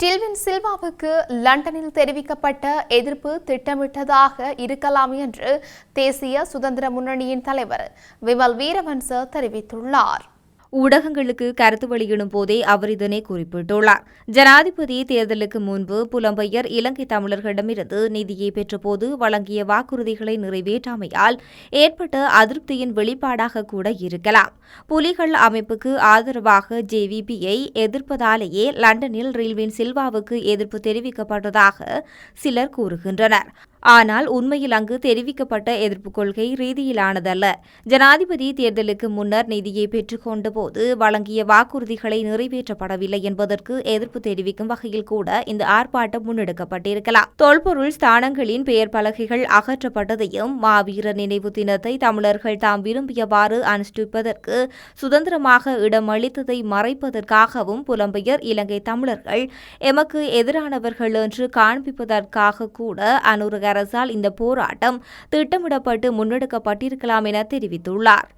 டில்வின் சில்வாவுக்கு லண்டனில் தெரிவிக்கப்பட்ட எதிர்ப்பு திட்டமிட்டதாக இருக்கலாம் என்று தேசிய சுதந்திர முன்னணியின் தலைவர் விமல் வீரவன்ச தெரிவித்துள்ளார். ஊடகங்களுக்கு கருத்து வெளியிடும் போதே அவர் இதனை குறிப்பிட்டுள்ளார். ஜனாதிபதி தேர்தலுக்கு முன்பு புலம்பெயர் இலங்கை தமிழர்களிடமிருந்து நிதியை பெற்றபோது வழங்கிய வாக்குறுதிகளை நிறைவேற்றாமையால் ஏற்பட்ட அதிருப்தியின் வெளிப்பாடாக கூட இருக்கலாம். புலிகள் அமைப்புக்கு ஆதரவாக ஜேவிபியை எதிர்ப்பதாலேயே லண்டனில் ரீல்வின் சில்வாவுக்கு எதிர்ப்பு தெரிவிக்கப்பட்டதாக சிலர் கூறுகின்றனர். ஆனால் உண்மையில் அங்கு தெரிவிக்கப்பட்ட எதிர்ப்பு கொள்கை ரீதியிலானதல்ல. ஜனாதிபதி தேர்தலுக்கு முன்னர் நிதியை பெற்றுக்கொண்ட போது வழங்கிய வாக்குறுதிகளை நிறைவேற்றப்படவில்லை என்பதற்கு எதிர்ப்பு தெரிவிக்கும் வகையில் கூட இந்த ஆர்ப்பாட்டம் முன்னெடுக்கப்பட்டிருக்கலாம். தொல்பொருள் ஸ்தானங்களின் பெயர் பலகைகள் அகற்றப்பட்டதையும் மாவீரர் நினைவு தினத்தை தமிழர்கள் தாம் விரும்பியவாறு அனுஷ்டிப்பதற்கு சுதந்திரமாக இடமளித்ததை மறைப்பதற்காகவும் புலம்பெயர் இலங்கை தமிழர்கள் எமக்கு எதிரானவர்கள் என்று காண்பிப்பதற்காக கூட அனுரக அரசால் இந்த போராட்டம் திட்டமிடப்பட்டு முன்னெடுக்கப்பட்டிருக்கலாம் என தெரிவித்துள்ளார்.